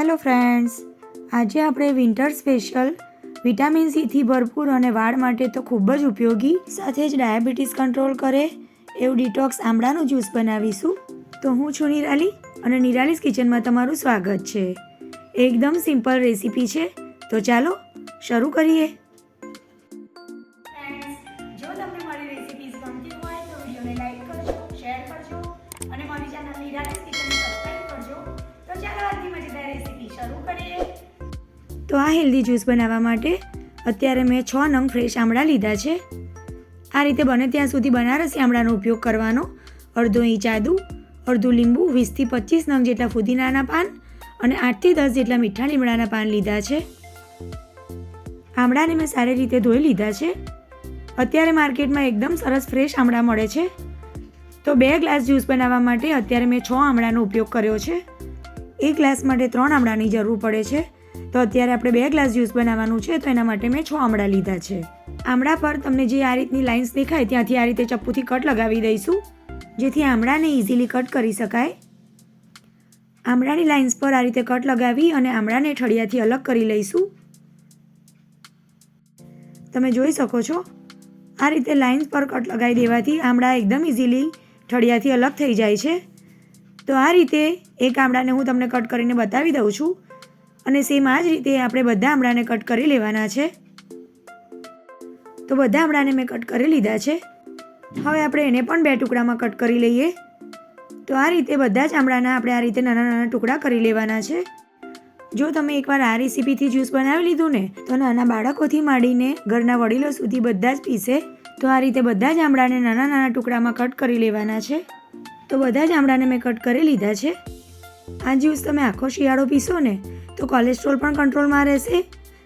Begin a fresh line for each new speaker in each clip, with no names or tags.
Hello friends આજે આપણે winter special vitamin સીથી ભરપૂર અને વાળ માટે તો ખૂબ જ ઉપયોગી, સાથે જ ડાયાબિટીસ કંટ્રોલ કરે, એવું ડિટોક્સ આમળાનું જ્યુસ બનાવીશું. તો હું છું નિરાલી અને નિરાલીસ કિચનમાં તમારું સ્વાગત છે. એકદમ સિમ્પલ રેસીપી છે. તો ચાલો, શરૂ કરીએ. તો આ હેલ્ધી જ્યુસ બનાવવા માટે અત્યારે મેં છ નંગ ફ્રેશ આમળા લીધા છે. આ રીતે બને ત્યાં સુધી બનારસી આમળાનો ઉપયોગ કરવાનો. અડધો ઇંચ આદુ, અડધું લીંબુ વીસથી પચીસ નંગ જેટલા ફુદીનાના પાન અને આઠથી દસ જેટલા મીઠા લીમડાના પાન લીધા છે. આમળાને મેં સારી રીતે ધોઈ લીધા છે. અત્યારે માર્કેટમાં એકદમ સરસ ફ્રેશ આમળા મળે છે. તો બે ગ્લાસ જ્યુસ બનાવવા માટે અત્યારે મેં છ આમળાનો ઉપયોગ કર્યો છે. એક ગ્લાસ માટે ત્રણ આમળાની જરૂર પડે છે. તો અત્યારે આપણે બે ગ્લાસ જ્યુસ બનાવવાનું છે, તો એના માટે મેં છ આમળા લીધા છે. આમળા પર તમને જે આ રીતની લાઇન્સ દેખાય, ત્યાંથી આ રીતે ચપ્પુથી કટ લગાવી દઈશું, જેથી આમળાને ઇઝીલી કટ કરી શકાય. આમળાની લાઇન્સ પર આ રીતે કટ લગાવી અને આમળાને ઠળિયાથી અલગ કરી લઈશું. તમે જોઈ શકો છો, આ રીતે લાઇન્સ પર કટ લગાવી દેવાથી આમળા એકદમ ઇઝીલી ઠળિયાથી અલગ થઈ જાય છે. તો આ રીતે એક આમળાને હું તમને કટ કરીને બતાવી દઉં છું. અને સેમ આ જ રીતે આપણે બધા આમળાને કટ કરી લેવાના છે. તો બધા આમળાને મેં કટ કરી લીધા છે. હવે આપણે એને પણ બે ટુકડામાં કટ કરી લઈએ. તો આ રીતે બધા જ આમળાના આપણે આ રીતે નાના નાના ટુકડા કરી લેવાના છે. જો તમે એકવાર આ રેસીપીથી જ્યુસ બનાવી લીધું ને, તો નાના બાળકોથી માંડીને ઘરના વડીલો સુધી બધા જ પીસે. તો આ રીતે બધા જ આમળાને નાના નાના ટુકડામાં કટ કરી લેવાના છે. તો બધા જ આમળાને મેં કટ કરી લીધા છે. આ જ્યુસ તમે આખો શિયાળો પીશો ને તો કોલેસ્ટ્રોલ પણ કંટ્રોલમાં રહેશે.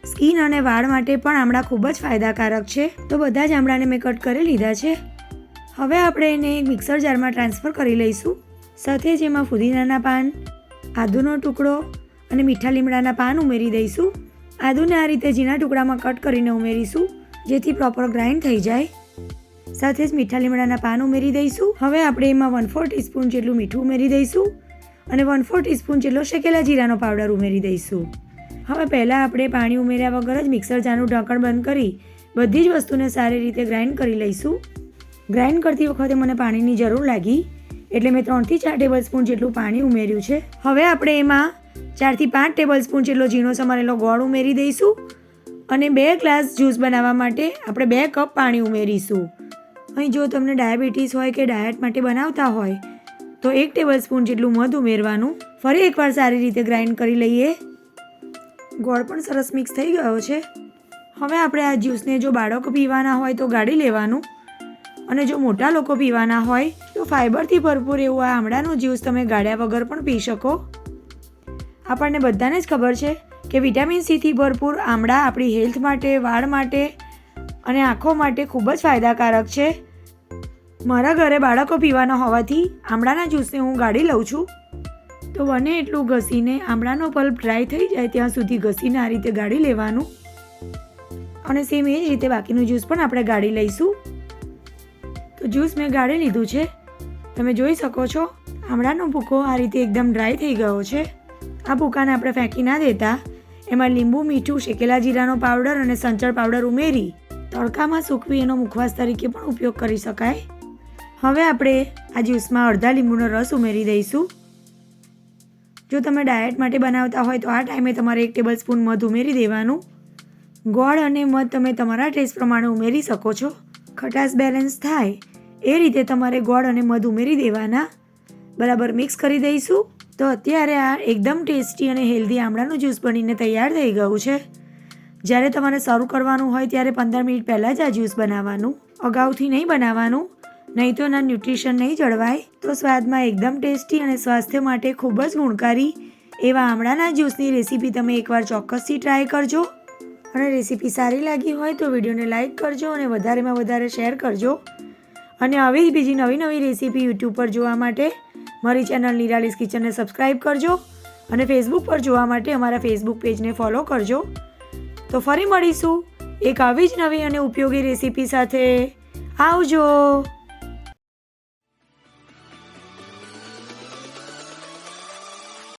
સ્કિન અને વાળ માટે પણ આમળા ખૂબ જ ફાયદાકારક છે. તો બધા જ આમળાને મેં કટ કરી લીધા છે. હવે આપણે એને એક મિક્સર જારમાં ટ્રાન્સફર કરી લઈશું. સાથે જ એમાં ફુદીનાના પાન, આદુનો ટુકડો અને મીઠા લીમડાના પાન ઉમેરી દઈશું. આદુને આ રીતે ઝીણા ટુકડામાં કટ કરીને ઉમેરીશું, જેથી પ્રોપર ગ્રાઇન્ડ થઈ જાય. સાથે જ મીઠા લીમડાના પાન ઉમેરી દઈશું. હવે આપણે એમાં વન ફોર ટીસ્પૂન જેટલું મીઠું ઉમેરી દઈશું. અને વન ફોર ટીસ્પૂન જેટલો શેકેલા જીરાનો પાવડર ઉમેરી દઈશું. હવે પહેલાં આપણે પાણી ઉમેર્યા વગર જ મિક્સર જારનું ઢાંકણ બંધ કરી બધી જ વસ્તુને સારી રીતે ગ્રાઇન્ડ કરી લઈશું. ગ્રાઇન્ડ કરતી વખતે મને પાણીની જરૂર લાગી, એટલે મેં ત્રણથી ચાર ટેબલ સ્પૂન જેટલું પાણી ઉમેર્યું છે. હવે આપણે એમાં ચારથી પાંચ ટેબલ સ્પૂન જેટલો ઝીણો સમારેલો ગોળ ઉમેરી દઈશું અને બે ગ્લાસ જ્યુસ બનાવવા માટે આપણે બે કપ પાણી ઉમેરીશું. અહીં જો તમને ડાયાબિટીસ હોય કે ડાયટ માટે બનાવતા હોય તો એક ટેબલ સ્પૂન જેટલું મધ ઉમેરવાનું. ફરી એકવાર સારી રીતે ગ્રાઇન્ડ કરી લઈએ. ગોળ પણ સરસ મિક્સ થઈ ગયો છે. હવે આપણે આ જ્યુસને જો બાળકો પીવાના હોય તો ગાળી લેવાનું. અને જો મોટા લોકો પીવાના હોય તો ફાઇબરથી ભરપૂર એવું આ આમળાનું જ્યુસ તમે ગાળ્યા વગર પણ પી શકો. આપણને બધાને જ ખબર છે કે વિટામિન સીથી ભરપૂર આમળા આપણી હેલ્થ માટે, વાળ માટે અને આંખો માટે ખૂબ જ ફાયદાકારક છે. મારા ઘરે બાળકો પીવાના હોવાથી આમળાના જ્યુસને હું ગાળી લઉં છું. તો બને એટલું ઘસીને આમળાનો પલ્પ ડ્રાય થઈ જાય ત્યાં સુધી ઘસીને આ રીતે ગાળી લેવાનું. અને સેમ એ જ રીતે બાકીનું જ્યુસ પણ આપણે ગાળી લઈશું. તો જ્યુસ મેં ગાળી લીધું છે. તમે જોઈ શકો છો, આમળાનો ભૂકો આ રીતે એકદમ ડ્રાય થઈ ગયો છે. આ ભૂકાને આપણે ફેંકી ના દેતા. એમાં લીંબુ, મીઠું, શેકેલા જીરાનો પાવડર અને સંચળ પાવડર ઉમેરી તડકામાં સૂકવી એનો મુખવાસ તરીકે પણ ઉપયોગ કરી શકાય. હવે આપણે આ જ્યુસમાં અડધા લીંબુનો રસ ઉમેરી દઈશું. જો તમે ડાયટ માટે બનાવતા હોય તો આ ટાઈમે તમારે એક ટેબલ સ્પૂન મધ ઉમેરી દેવાનું. ગોળ અને મધ તમે તમારા ટેસ્ટ પ્રમાણે ઉમેરી શકો છો. ખટાશ બેલેન્સ થાય એ રીતે તમારે ગોળ અને મધ ઉમેરી દેવાના. બરાબર મિક્સ કરી દઈશું. તો અત્યારે આ એકદમ ટેસ્ટી અને હેલ્ધી આમળાનું જ્યુસ બનીને તૈયાર થઈ ગયું છે. જ્યારે તમારે શરૂ કરવાનું હોય ત્યારે પંદર મિનિટ પહેલાં જ આ જ્યુસ બનાવવાનું. અગાઉથી નહીં બનાવવાનું. નહીં તો એના ન્યુટ્રિશન નહીં જળવાય? તો સ્વાદમાં એકદમ ટેસ્ટી અને સ્વાસ્થ્ય માટે ખૂબ જ ગુણકારી. એવા આમળાના જ્યુસની રેસીપી તમે એકવાર ચોક્કસથી ટ્રાય કરજો. અને રેસીપી સારી લાગી હોય તો વિડીયોને લાઇક કરજો અને વધારેમાં વધારે શેર કરજો. અને આવી જ બીજી નવી નવી રેસીપી યુટ્યુબ પર જોવા માટે મારી ચેનલ નિરાલીસ કિચનને સબસ્ક્રાઈબ કરજો અને ફેસબુક પર જોવા માટે અમારા ફેસબુક પેજને ફોલો કરજો. તો ફરી મળીશું એક આવી જ નવી અને ઉપયોગી રેસીપી સાથે. આવજો!